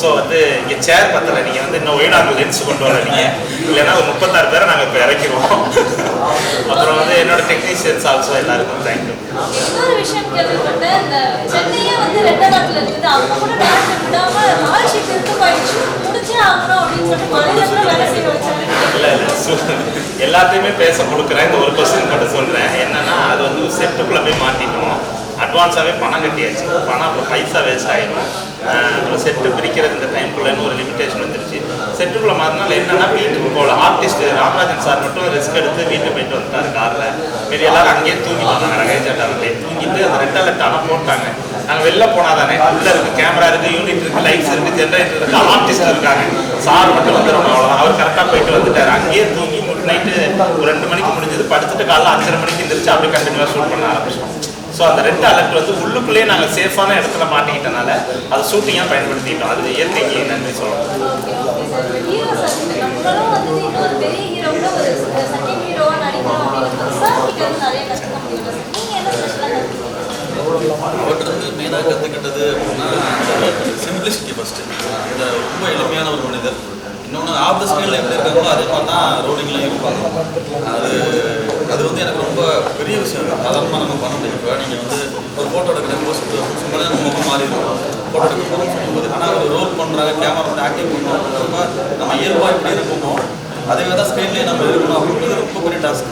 So வந்து இங்கே சேர் பத்தல. நீங்கள் வந்து இன்னும் ஒயினாக்கு லென்ஸ் கொண்டு வர நீங்கள் இல்லைன்னா ஒரு முப்பத்தாறு பேரை நாங்கள் இப்போ இறக்கிடுவோம் அப்புறம் வந்து என்னோட டெக்னீஷியன்ஸ் ஆல்சோ எல்லாருக்கும் தேங்க்யூ இன்னொரு விஷயம் கேள்விப்பட்டேன். இந்த சென்னையே வந்து ரெட்ட நாட்டுல இருக்குது. அவங்க கூட டேரக்டர் விடாம ஆட்சி திருத்து போயிடுச்சு. முடிச்சே ஆகணும் அப்படின்னு சொல்லிட்டு மலையில கூட வேலை செய்ய வச்சாங்க. இல்லை இல்லை. எல்லாத்தையுமே பேச கொடுக்குறேன். இந்த ஒரு கொஸ்டின் மட்டும் சொல்கிறேன் என்னன்னா அது வந்து செட்டுக்குள்ளே போய் மாட்டிட்டோம். அட்வான்ஸாகவே பணம் கட்டியாச்சு. பணம் அப்புறம் பைசா வேஸ்ட் ஆகிடும் அப்புறம் செட்டு பிரிக்கிறது இந்த டைம்குள்ளேன்னு ஒரு லிமிடேஷன் வந்துருச்சு. செட்டுக்குள்ளே மாறினால என்னன்னா வீட்டுக்கு போகல. ஆர்டிஸ்ட் ராமராஜன் சார் மட்டும் ரிஸ்க் எடுத்து வீட்டுக்கு போயிட்டு வந்துட்டாரு காரில். மீதி எல்லாரும் அங்கேயே தூங்கிட்டாங்க ரகேஜாட்டாவிலே தூங்கிட்டு அந்த ரெண்டு அலர்ட் ஆனால் போட்டாங்க. நாங்கள் வெளில போனால் தானே உள்ள இருக்கு கேமரா இருக்கு யூனிட் இருக்கு லைட்ஸ் இருக்கு ஜென்ரேட்டர் இருக்கு ஆர்டிஸ்ட் இருக்காங்க. சார் மட்டும் வந்துடும் அவ்வளோ அவர் கரெக்டாக போயிட்டு வந்துட்டார். அங்கேயே தூங்கி நைட்டு ஒரு ரெண்டு மணிக்கு முடிஞ்சது. படுத்துட்டு காலைல அஞ்சரை மணிக்கு எந்திரிச்சு அப்படியே கண்டினியூவாக ஷூட் பண்ண ஆரம்பிச்சோம் ஸோ அந்த ரெண்டு அலர்ட் வந்து உள்ளுக்குள்ளேயே நாங்கள் சேஃபான இடத்துல மாட்டிக்கிட்டனால அதை ஷூட்டிங்காக பயன்படுத்திட்டோம். அது இயற்கைக்கு நன்றி சொல்லணும் அவர்கிட்ட வந்து மெயினாக கற்றுக்கிட்டது அப்படின்னா சிம்பிளிசிட்டி ஃபஸ்ட்டு அந்த ரொம்ப எளிமையான ஒரு மனிதர். இன்னொன்று ஆஃப் த ஸ்கிரீனில் எப்படி இருக்காங்களோ அதே மாதிரி தான் ரோடிங்லாம் இருப்பாங்க. அது அது வந்து எனக்கு ரொம்ப பெரிய விஷயம். சாதாரணமாக நம்ம பண்ண முடியும் இப்போ நீங்கள் வந்து ஒரு ஃபோட்டோ எடுக்கிற போஸ்ட் சும்மா நம்ம முகம் மாறி இருக்கும் ஃபோட்டோ எடுக்க போகிறோம் சொல்லும்போது ஆனால் ஒரு ரோல் பண்ணுறாங்க கேமரா வந்து ஆக்டிவ் பண்ணுறோம் அப்படின்றப்ப நம்ம இயல்பாக எப்படி இருக்கணும். அதே தான் ஸ்க்ரீன்லேயே நம்ம இருக்கணும். அப்படின்றது ரொம்ப பெரிய டாஸ்க்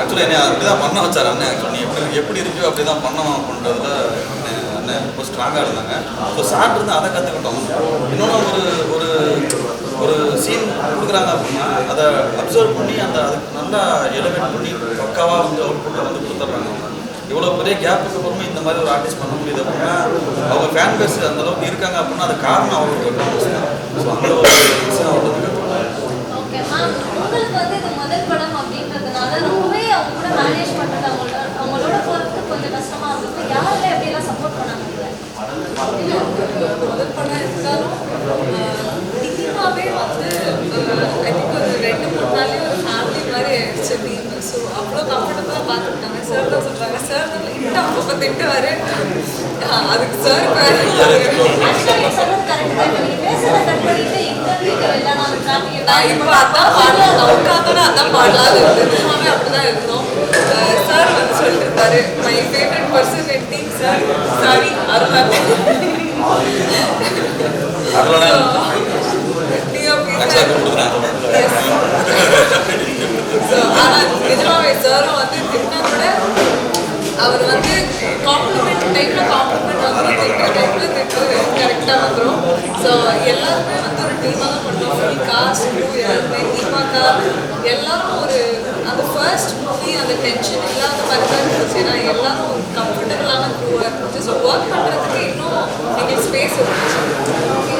ஆக்சுவலாக என்னை அப்படி தான் பண்ண வச்சார் அண்ணன். ஆக்சுவலி நீ எப்படி எப்படி இருக்கோ அப்படி தான் பண்ணணும் அப்படின்றதுல அண்ணன் ரொம்ப ஸ்ட்ராங்காக இருந்தாங்க. ஸோ சாப்பிட்டு இருந்து அதை கற்றுக்கிட்டோம் இன்னொன்று ஒரு ஒரு ஒரு சீன் கொடுக்குறாங்க அப்படின்னா அதை அப்சர்வ் பண்ணி அந்த அதுக்கு நல்லா எலிவேட் பண்ணி பக்காவாக வந்து அவுட்புட்டை வந்து கொடுத்துட்றாங்க. இவ்வளோ பெரிய கேப்புக்கு அப்புறமே இந்த மாதிரி ஒரு ஆர்டிஸ்ட் பண்ண முடியுது அப்படின்னா அவங்க ஃபேன் பேஸ் அந்த அளவுக்கு இருக்காங்க அப்படின்னா அது காரணம் அவங்களுக்கு ஸோ அந்த ஒரு விஷயம் அவங்களுக்கு ஓகே மேம் உங்களுக்கு வந்து இது முதல் படம் அப்படின்றதுனால ரொம்பவே அவங்க கூட மேனேஜ் பண்ணுறது கொஞ்சம் கஷ்டமா இருந்தது. யாரெல்லாம் எப்படியெல்லாம் சப்போர்ட் பண்ணாங்க? முதல் படம் இருந்தாலும் வந்து ஐ திங்க் ஒரு ரெண்டு மூணு நாளே ஒரு ஃபேமிலி மாதிரி ஆயிடுச்சு ஸோ அவ்வளோ கம்ஃபர்டபுளாக பார்த்துக்கிட்டாங்க. சார் தான் சொல்கிறாங்க சார் தான் இன்னும் அப்பப்போ திட்டுவார். அதுக்கு சார் நான் இப்போ அதான் பாடலாம் நமக்காக அதான் பாடலாம்னு இருந்தது. அப்படிதான் இருந்தோம். இருந்தாரு my favourite person in team sir sorry சாரும் வந்து திட்டினா கூட அவர் வந்து காம்ப்ளிமெண்ட் டைப்பில் காம்ப்ளிமெண்ட் வந்து திட்டுற திட்டு வந்துடும் ஸோ எல்லாருமே வந்து ஒரு டீமாக தான் பண்ணுறோம் ஃபுல் காஸ்ட் எல்லாருமே டீமாக்கா எல்லாரும் ஒரு அந்த ஃபர்ஸ்ட் மூவி அந்த டென்ஷன் இல்லாத மாதிரி தான் இருந்துச்சு. ஏன்னா எல்லாரும் ஒரு கம்ஃபர்டபுளான க்ரூவாக இருந்துச்சு. ஸோ ஒர்க் பண்ணுறதுக்கு இன்னும் எங்களுக்கு ஸ்பேஸ் இருந்துச்சு.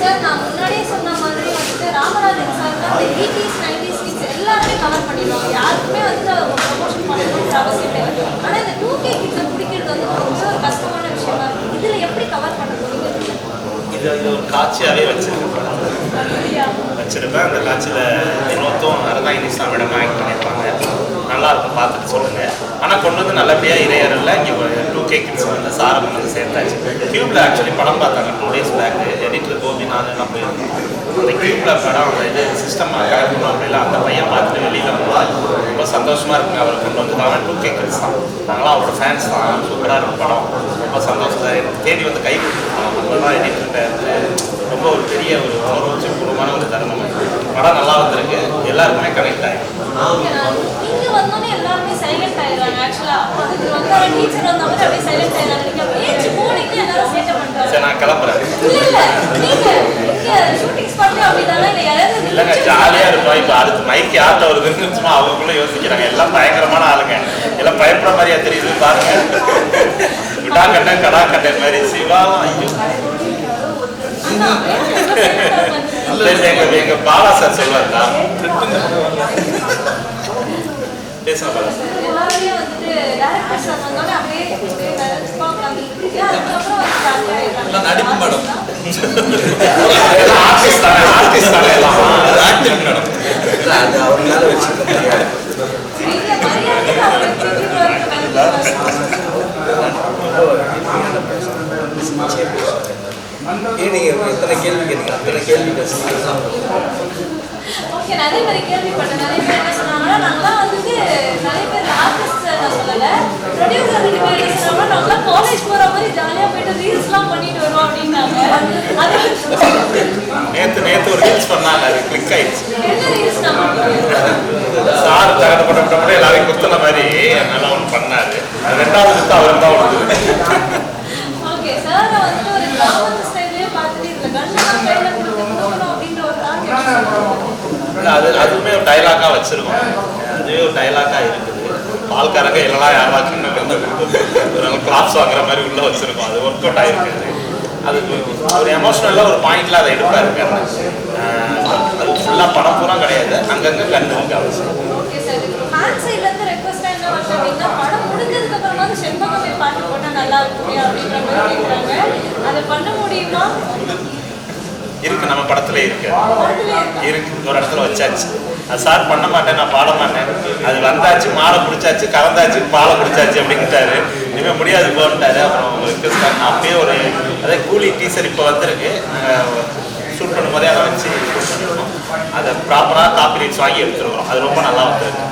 சார் நான் முன்னாடியே சொன்ன மாதிரி வந்துட்டு ராமராஜன் சார் தான் அந்த எயிட்டிஸ் நைன்டிஸ் கிட்ஸ் எல்லாருமே கவர் பண்ணிடுவாங்க யாருக்குமே வந்து அவங்க ப்ரமோஷன் பண்ணணுன்ற அவசியம் இல்லை ஆனால் இந்த டூ கே கிட்ட பிடிக்கிறது வந்து ரொம்ப ஒரு கஷ்டமான விஷயமா இருக்கு இதில் எப்படி கவர் பண்ண போறீங்க இது இது ஒரு காட்சியாகவே வச்சிருக்கேன் வச்சிருப்பேன். அந்த காட்சியில் இன்னொருத்தம் அரதாயினி மேடம் ஆக்ட் பண்ணியிருப்பாங்க. நல்லா இருக்கும் பார்த்துட்டு சொல்லுங்க. ஆனால் கொண்டு வந்து நல்லபடியாக இறையரில் இங்கே டூ கே கிட்ஸ் வந்து சாரம் வந்து சேர்த்தாச்சு. கியூப்ல ஆக்சுவலி படம் பார்த்தாங்க two days back editor Gopi நான் எல்லாம் போயிருந்தோம். அந்த கியூப்ல படம் அந்த இது சிஸ்டம் கரெக்ட் அப்படிலாம் அந்த பையன் பார்த்துட்டு வெளியில் வந்தால் ரொம்ப சந்தோஷமா இருக்குங்க அவர் கொண்டு வந்து தான் டூ கே கிட்ஸ் தான். நாங்களாம் அவரோட ஃபேன்ஸ் தான். சூப்பராக இருக்கும் படம். ரொம்ப சந்தோஷம் தான் தேடி வந்து கை கொடுத்துருக்கோம். அதெல்லாம் எடிட்டர்கிட்ட ரொம்ப ஒரு பெரிய ஒரு உணர்வு பூர்வமான ஒரு தருணம் படம் நல்லா வந்திருக்கு. எல்லாருக்குமே கனெக்ட் ஆகிடும் இங்க வந்தோடனே எல்லாருமே சைலண்ட் ஆயிடுறாங்க. ஆக்சுவலா அதுக்கு வந்து ஒரு டீச்சர் வந்தவங்க அப்படியே சைலண்ட் ஆயிடுறாங்க. நீங்க பேச்சு போனீங்க எல்லாரும் சேட்டை பண்றாங்க. சரி நான் கிளம்புறேன். இல்ல இல்ல. நீங்க இங்க ஷூட்டிங் ஸ்பாட்ல அப்படிதானே. இல்ல யாராவது இல்லைங்க ஜாலியாக இருக்கும் இப்போ அடுத்து மைக் யார்கிட்ட வருதுன்னு சும்மா அவங்களும் யோசிக்கிறாங்க. எல்லாம் பயங்கரமான ஆளுங்க. எல்லாம் பயப்படுற மாதிரியா தெரியுது பாருங்க. கடா கண்டன் மாதிரி. சிவா ஐயோ சரி, எங்க எங்க பாலா சார் சொல்லுவாருடா. பேசுங்க பாலா சார் நடிப்பு மேடம். எல்லாம் ஆர்டிஸ்ட் தானே ஆர்டிஸ்ட் தானே எல்லாம் ஆக்டிங் மேடம் அது அவர் மேல வச்சிருக்க முடியாது நீங்க மரியாதைக்கு அவருக்கு திருப்பி வரைக்கும் ரொம்ப இனிமையான person. சிரிச்சே பேசுவாரு. ஏன் நீங்கள் எத்தனை கேள்வி கேட்டீங்க அத்தனை கேள்வி பேசுகிறீங்க ஓகே நிறைய பேர் கேள்விப்பட்டேன் நிறைய பேர் என்ன சொன்னாங்கன்னா நாங்களாம் வந்துட்டு நிறைய பேர் ஆர்டிஸ்ட் நான் சொல்லல ப்ரொடியூசர் ரெண்டு பேர் என்ன சொன்னாங்கன்னா நாங்களாம் காலேஜ் போற மாதிரி ஜாலியா போயிட்டு ரீல்ஸ்லாம் பண்ணிட்டு வருவோம் அப்படின்னாங்க அது நேத்து நேத்து ஒரு ரீல்ஸ் பண்ணாங்க அது கிளிக் ஆயிடுச்சு என்ன ரீல்ஸ் நம்ம சார் தகட்ட பட்ட பட்ட எல்லாரையும் குத்துன மாதிரி நல்லா ஒன்று பண்ணாரு அது ரெண்டாவது குத்து அவருக்கு தான் ஒன்று ஓகே சார் வந்துட்டு ஒரு கிராமத்து ஸ்டைலே பார்த்துட்டு இதுல கண்ணெல்லாம் கையில கொடுத்து கொடுக்கணும் அப்படின்ற ஒரு டார்கெட் இல்ல, அது அதுவுமே ஒரு டைலாக்கா வச்சிருக்கோம். அதுவே ஒரு டைலாக்கா இருக்குது. பால்காரங்க எல்லாம் யாராச்சும் ஒரு கிளாப்ஸ் வாங்குற மாதிரி உள்ள வச்சிருக்கோம். அது ஒர்க் அவுட் ஆயிருக்கு. அது ஒரு எமோஷனலாக ஒரு பாயிண்ட்ல அதை எடுப்பாரு. அது ஃபுல்லாக படம் பூரா கிடையாது. அங்கங்கே கண்ணு வந்து அவசியம் ஓகே சார் இப்போ ஃபேன் சைடுல இருந்து ரெக்வஸ்டா என்ன வருது அப்படின்னா படம் முடிஞ்சதுக்கு அப்புறமா செண்பகமே பாட்டு போட்டா நல்லா இருக்குமே அப்படின்ற மாதிரி கேட்குறாங்க அதை பண்ண முடியுமா இருக்கு நம்ம படத்துல இருக்கு. இருக்கா? ஒரு இடத்துல வச்சாச்சு. அது சார் பண்ண மாட்டேன் நான் பாட மாட்டேன். அது வந்தாச்சு மாலை பிடிச்சாச்சு கலந்தாச்சு பாலை பிடிச்சாச்சு அப்படின்ட்டாரு. இனிமேல் முடியாது போன்ட்டாரு. அப்புறம் சார் நான் அப்படியே ஒரு அதே கூலி டீசர் இப்போ வந்திருக்கு. ஷூட் பண்ணும்போதே அதை வச்சு அதை ப்ராப்பராக காப்பி ரைட்ஸ் வாங்கி எடுத்துருக்கோம் அது ரொம்ப நல்லா வந்திருக்கு.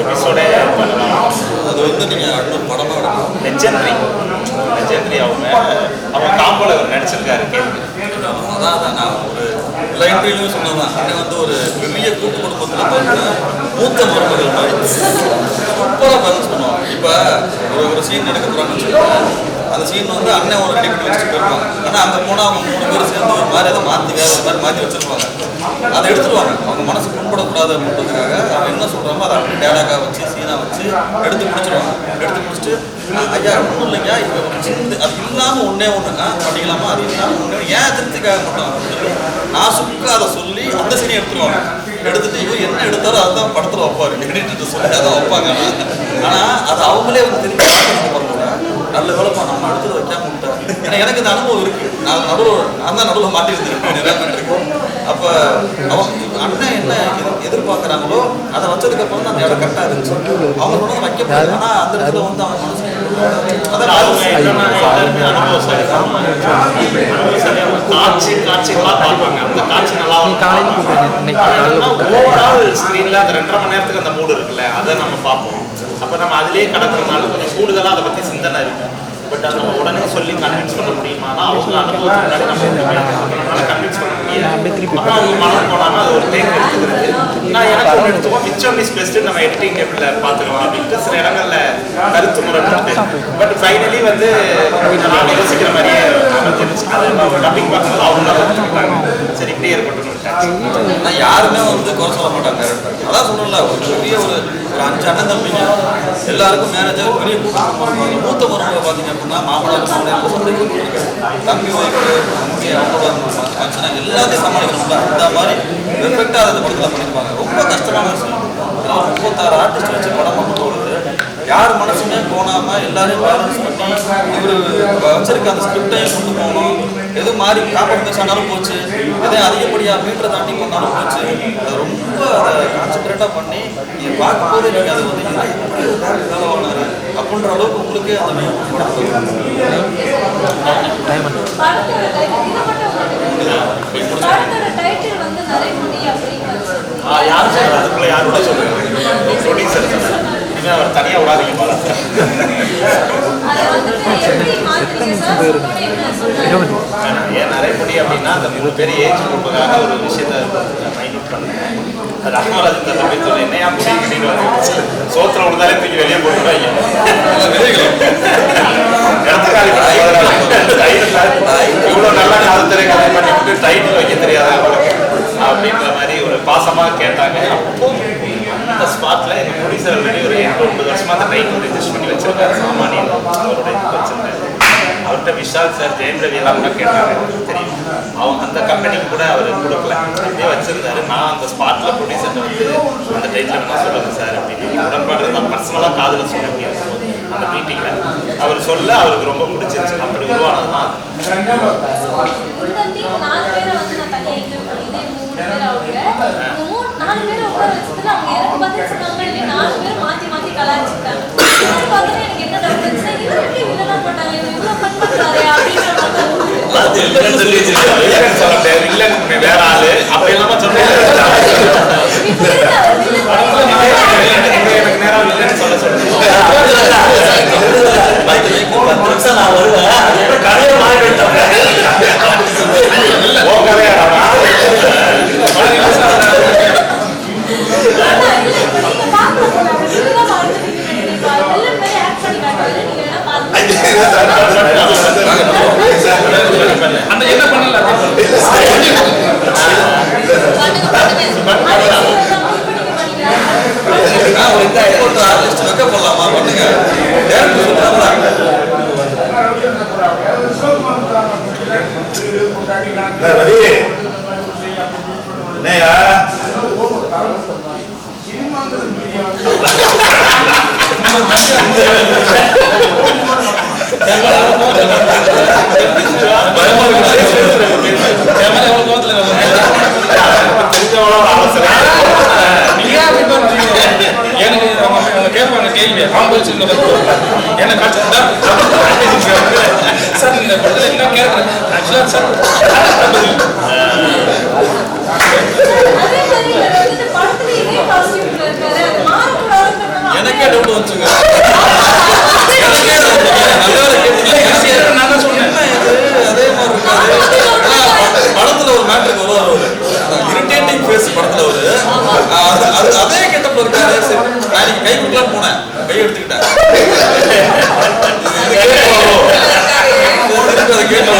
எபிசோடே பண்ணலாம் அது வந்து நீங்கள் அடுத்த படமாக எடுக்கணும். லெஜெண்டரி லெஜெண்டரி அவங்க அவங்க காம்போல அவர் நடிச்சிருக்காரு. கேள்வி அதான் அதான். நான் ஒரு இன்டர்வியூலையும் சொன்னதான் அண்ணன் வந்து ஒரு பெரிய கூட்டு குடும்பத்தில் பார்த்தீங்கன்னா மூத்த மருமகள் மாதிரி. சூப்பராக பேலன்ஸ் பண்ணுவாங்க இப்போ ஒரு ஒரு சீன் எடுக்க போகிறாங்கன்னு வச்சுக்கோங்க அந்த சீன் வந்து அண்ணன் ஒரு ரெடி பண்ணி வச்சுட்டு போயிருப்பாங்க. ஆனால் அங்கே போனால் அவங்க மூணு பேரும் சேர்ந்து ஒரு மாதிரி அதை மாற்றி வேறு ஒரு மாதிரி மாற்றி வச்சிருப்பாங்க. அதை எடுத்துருவாங்க. அவங்க மனசு புண்படக்கூடாது அப்படின்றதுக்காக அவங்க என்ன சொல்கிறாங்களோ அதை அப்படியே டேலாக்காக வச்சு சீனாக வச்சு எடுத்து முடிச்சிருவாங்க. எடுத்து முடிச்சுட்டு ஐயா ஒன்றும் இல்லைங்க இப்போ ஒரு சின்ன அது இல்லாமல் ஒன்றே ஒன்றுங்க பண்ணிக்கலாமா அது இல்லாமல் ஒன்றே ஏன் திருப்திக்காக மட்டும் அப்படின்னு சொல்லி நான் சுக்க அதை சொல்லி அந்த சீனை எடுத்துருவாங்க. எடுத்துட்டு இவர் என்ன எடுத்தாரோ அதுதான் படத்தில் வைப்பாரு. எடிட்டு சொல்லி அதை வைப்பாங்க. ஆனால் அது அவங்களே வந்து திருப்பி பார்க்கறது நல்ல வேலைப்பா நம்ம அடுத்தது வைக்காம விட்டேன் ஏன்னா எனக்கு இந்த அனுபவம் இருக்கு. நான் நடுவில் நான் தான் நடுவில் மாட்டி இருந்திருக்கேன் நிறைய பேர் இருக்கு அப்போ அவங்க அண்ணன் என்ன எதிர்- எதிர்பார்க்குறாங்களோ அதை வச்சதுக்கு அப்புறம் தான் அந்த இடம் கரெக்டாக இருந்துச்சு. அவங்க சொன்னதை வைக்கப்படாது ஆனால் அந்த இடத்துல வந்து அவங்க மனசு காட்சி காட்சிகளா பார்ப்பாங்க அந்த காட்சி நல்லா ஓவரால் ஸ்க்ரீன்ல அந்த ரெண்டரை மணி நேரத்துக்கு அந்த மூடு இருக்குல்ல அதை நம்ம பார்ப்போம். அப்ப நம்ம அதுலயே கடக்கிறதுனால கொஞ்சம் கூடுதலா அதை பத்தி சிந்தனை இருக்கு. பட் அதை நம்ம உடனே சொல்லி கன்வின்ஸ் பண்ண முடியுமானா அவங்க அனுபவத்துக்கு நம்ம கன்வின்ஸ் பண்ண முடியாது அப்புறம் அவங்க மனம் போனாலும் அது ஒரு டேக் எடுத்துக்கிறது. நான் எனக்கு ஒன்று எடுத்துக்கோ மிச்சம் இஸ் பெஸ்ட் நம்ம எடிட்டிங் டேபிள்ல பார்த்துக்கலாம் அப்படின்ட்டு சில இடங்கள்ல கருத்து முறை பட் ஃபைனலி வந்து நாங்கள் யோசிக்கிற மாதிரியே டப்பிங் பார்க்கும்போது அவங்க சரி இப்படியே இருக்கட்டும். ஆனால் யாருமே வந்து குறை சொல்ல மாட்டாங்க. அதான் சொல்லல ஒரு பெரிய ஒரு ஒரு அஞ்சு அண்ணன் தம்பிங்க. எல்லாருக்கும் மேனேஜர் பெரிய மூத்த மருமகளை பார்த்தீங்க அப்படின்னா மாமனார் மாமனார் தம்பி ஒய்ஃபு தம்பி அவங்களோட ஃபங்க்ஷனாக எல்லாத்தையும் சமாளிக்கணும்ல. அந்த மாதிரி பெர்ஃபெக்டாக அதை படத்தில் பண்ணியிருப்பாங்க. ரொம்ப கஷ்டமான விஷயம். முப்பத்தாறு ஆர்டிஸ்ட் வச்சு படம் பண்ணும்போது யார் மனசுமே போனாம எல்லாரையும் பேலன்ஸ் பண்ணி இவர் வச்சிருக்க அந்த ஸ்கிரிப்டையும் கொண்டு போகணும். எது மாறி காம்படிஷன் ஆனாலும் போச்சு. எதே அதிகப்படியாக மீட்டரை தாண்டி பண்ணாலும் போச்சு. அது ரொம்ப அதை கான்சென்ட்ரேட்டாக பண்ணி நீங்கள் பார்க்கும்போது நீங்கள் அதை வந்து "ஐயா, எப்படி ஒரு director வேலை வாங்கினாரு அப்படின்ற அளவுக்கு உங்களுக்கே அந்த. ஆ, யார் அதுக்குள்ள யாரோட சொல்லுங்க ப்ரொடியூசர் அவர் தனியாக விடாதீங்க சார்? ஏன் நிறைய முடி அப்படின்னா அந்த மூணு பேர் ஏஜ் குரூப்புக்காக ஒரு விஷயத்த மைண்ட் பண்ணேன். அது அகமராஜன் தந்த போய் சொல்லி என்னையா சோத்திரம் விழுந்தாலே தூக்கி வெளியே போட்டுருவாங்க இடத்துக்காலி இவ்வளோ நல்லா காலத்திரை கதை பண்ணிவிட்டு டைட்டில் வைக்க தெரியாதா? அப்படின்ற மாதிரி ஒரு பாசமாக கேட்டாங்க. அப்போ அந்த ஸ்பாட்ல எங்க ப்ரொடியூசர் ஆல்ரெடி ஒரு எட்டு ஒன்பது வருஷமா அந்த டைட்டில் ரிஜிஸ்டர் பண்ணி வச்சிருக்காரு. சாமானியன் அவரோட இது வச்சிருக்காரு. அவர்கிட்ட விஷால் சார் ஜெயம் ரவி எல்லாம் கூட கேட்டாங்க. தெரியும். அவங்க அந்த கம்பெனிக்கு கூட அவர் கொடுக்கல. அப்படியே வச்சிருந்தாரு. நான் அந்த ஸ்பாட்ல ப்ரொடியூசர் வந்து அந்த டைட்டில் வேணா சொல்லுங்க சார் அப்படின்னு உடன்பாடு நான் பர்சனலாக காதில் சொல்ல முடியாது அந்த மீட்டிங்ல அவர் சொல்ல அவருக்கு ரொம்ப பிடிச்சிருச்சு அப்படி உருவானது தான் வந்து மூணு நாலு பேரை உட்கார வச்சதுல அவங்க எனக்கு பதில் சொன்னாங்க இல்லையா நாலு பேர் மாத்தி மாத்தி கலாய்ச்சிட்டாங்க. எனக்கு பார்த்தா எனக்கு என்ன இருந்துச்சு இவர் எப்படி வில்லனா போட்டாங்க? இவர் இவ்வளவு fun பண்றாரே அப்படின்ற மாதிரி. தான் இருந்தது. அது இல்லைன்னு சொல்லி வச்சிருக்காங்க. இல்லைன்னு சொல்ல முடியாது. இல்லைன்னு வேற ஆளு. அப்ப இல்லாம சொன்னேன். இப்ப இருக்கு அவர் வில்லன் இங்க எனக்கு நேரா இல்லைன்னு சொல்ல சொல்றேன். பத்து நிமிஷம் நான் வருவேன் அதோட கடையை மாறிட்டேன் உன் கதையாடா? ஆனா இல்ல இப்ப நீங்க பார்க்கல போல அவர் வில்லனா வாழ்ந்துட்டு இப்ப வில்லன் மாதிரி ஆக்ட் பண்ணி காட்டுவாரு நீங்க வேணா பாருங்க அந்த என்ன பண்ணல பண்ணுங்க பண்ணுங்க அதே சீரியல் தான் இப்ப நீங்க பண்ணீங்க நான் ஒரு இந்த ஒரு ஆர்டிஸ்ட் வைக்க போடலாமா பண்ணுங்க டேரக்டர் சொல்றாங்க ரவி என்னையா பயமா இருக்கு என் மேல எவ்வளவு கோவத்துல தெரிஞ்சவங்கள ஒரு அவசரம். எனக்கு அவங்க அவங்க கேட்பாங்க கேள்வி ஆம்புலன்ஸ் என்ன காட்சி சார் இந்த படத்துல என்ன கேட்கறேன் ஆக்சுவலா சார் அதே மாதிரி இவர் வந்துட்டு படத்துல இதே காஸ்டியூம்ல இருக்காரு அது மாறக்கூடாதுன்னு எனக்கே டவுட் வந்துச்சுங்க எனக்கே doubt வந்துச்சுங்க. நல்ல வேளை கேட்டீங்க. நான் தான் சொன்னேன். என்ன இது? அதே மாதிரி இருக்காது. ஆனா, ப- படத்துல ஒரு மேட்ருக்கு வருவார் இரிட்டேட்டிங் ஃபேஸ் படத்துல அவரு அது- கெட்டப்ல இருக்காரு. நான் இன்னைக்கு கை கொடுக்கலாம்னு போனேன். கை எடுத்துக்கிட்டேன். கேட்டு